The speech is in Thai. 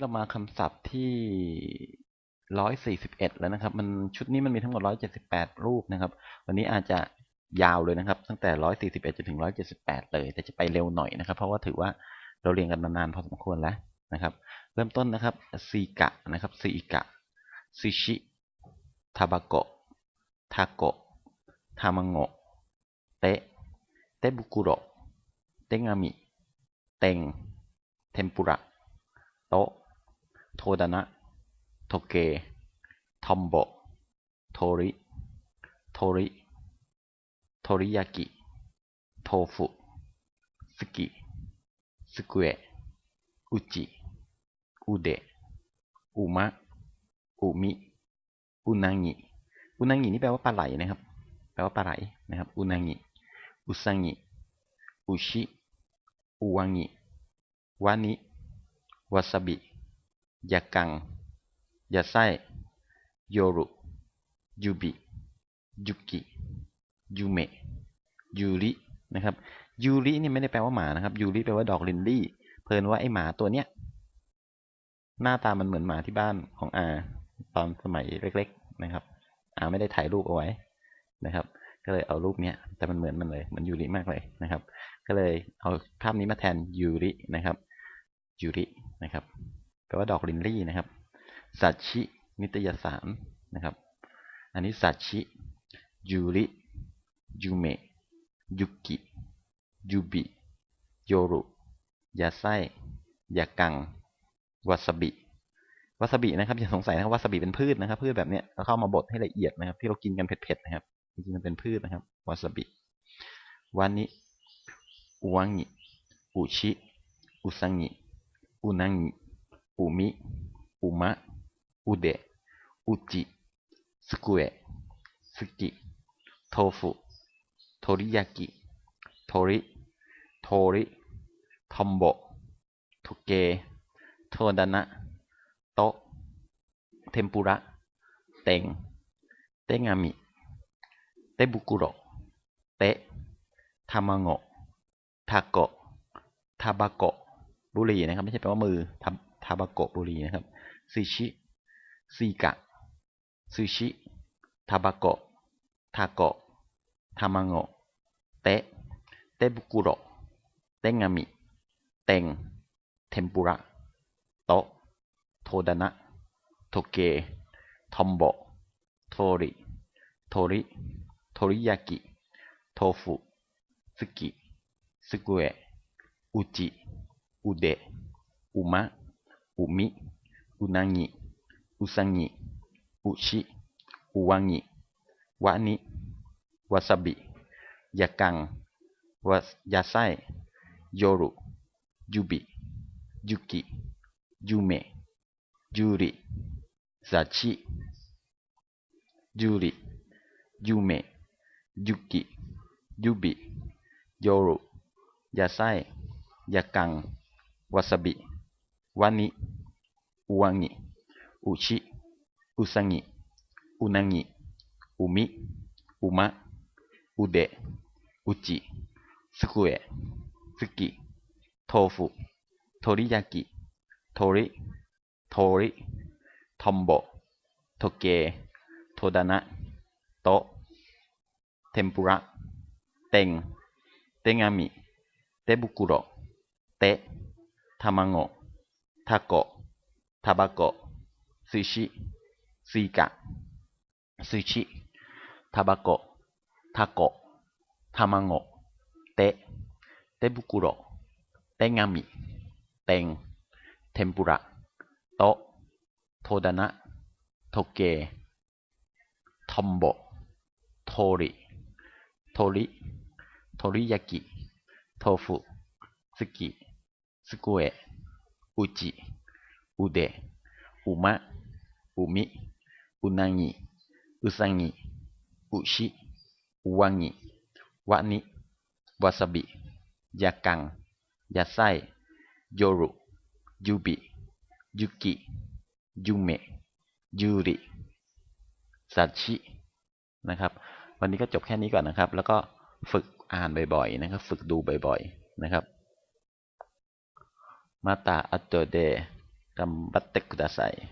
เรามาคำศัพท์ที่ร้อยสี่สิบเอ็ดแล้วนะครับ มันชุดนี้มันมีทั้งหมดร้อยเจ็ดสิบแปดรูปนะครับ วันนี้อาจจะยาวเลยนะครับ ตั้งแต่ร้อยสี่สิบเอ็ดจนถึงร้อยเจ็ดสิบแปดเลย แต่จะไปเร็วหน่อยนะครับ เพราะว่าถือว่าเราเรียนกันมานานพอสมควรแล้วนะครับ เริ่มต้นนะครับซีกะนะครับซีกะซิชิทาบาโกะทาโกะทามังโงะเตะเตบุกุโระเตงามิ เต็ง เทมปุระ โตะ โทดานะ โทเก ทอมโบ โทริ โทริ โทริยากิ โทฟุ สกิ สกุเอะอุจิ อุเดะอุมะ อุมิ อุนางิ อุนางินี่แปลว่าปลาไหลนะครับ แปลว่าปลาไหลนะครับ อุนางิ อุซังิ อุชิ อุวังิวานิวาซาบิ ยากังยาไส้โยรุยูบิยุกิยูเมะยูรินะครับยูรินี่ไม่ได้แปลว่าหมานะครับยูริแปลว่าดอกลินลี่ เพลินว่าไอหมาตัวเนี้ยหน้าตามันเหมือนหมาที่บ้านของอาตอนสมัยเล็ก ๆนะครับอาไม่ได้ถ่ายรูปเอาไว้นะครับ ก็เลยเอารูปเนี้ยแต่มันเหมือนมันเลยเหมือนยูริมากเลยนะครับ ก็เลยเอาภาพนี้มาแทนยูรินะครับยูรินะครับ แปลว่าดอกลินลี่นะครับสัชิ นิตยสารนะครับ อันนี้สัชิยูริยูเมะยุกิยูบิโยรุยาไส้ยากังวาซาบิวาซาบินะครับอย่าสงสัยนะครับวาซาบิเป็นพืชนะครับ พืชแบบเนี้ยเราเข้ามาบดให้ละเอียดนะครับ ที่เรากินกันเผ็ดๆนะครับจริงๆมันเป็นพืชนะครับวาซาบิวานิอุวังิอุชิอุซังิอุนางิ อุมิ อุมะ อุเดะ อุจิ สกุเอะสกิ โทฟุ โทริยากิ โทริ โทริ ทอมโบโทเก โทดานะ โตเทมปุระ เต็ง เตงามิ เตบุกุโรเตะทามังโงะทาโกะทาบาโกะบุรีนะครับ ไม่ใช่แปลว่ามือทา ทาบาโกะบุรีนะครับซิชิซีกะซูชิทาบาโกะทาโกะทามังโงะเตะเตบุกุโระเตงามิ เตง เทมปุระ โตโทดานะ โทเก ทอมโบ โทริ โทริ โทริยากิ โทฟุ สกิ สกุเอะอุจิ อุเดะอุมะ อุมิ อุนางิ อุซังิ อุชิ อุวังิ วะนิ วาซาบิ ยากัง วายาไส้โยรุ ยูบิ ยุกิ ยูเมะยูริซาชิ ยูริ ยูเมะยุกิ ยูบิ โยรุ ยาไส้ยากัง วาซาบิ วานิอุวังิอุชิอุซังิอุนางิอุมิอุมะอุเดะอุจิสกุเอะสกิโทฟุโทริยากิโทริโทริท อมโบโทเกโทดานะโตะเทมปุระเต็งเตงามิเตบุกุโระเตะทามั อุจิอุเดะอุมะอุมิอุนางิอุซังิอุชิอุวังิวะนิวาซาบิยากังยาไส้โยรุยูบิยุกิยูเมะยูริซาชินะครับ วันนี้ก็จบแค่นี้ก่อนนะครับ แล้วก็ฝึกอ่านบ่อยๆนะครับ ฝึกดูบ่อยๆนะครับ また後で頑張ってください。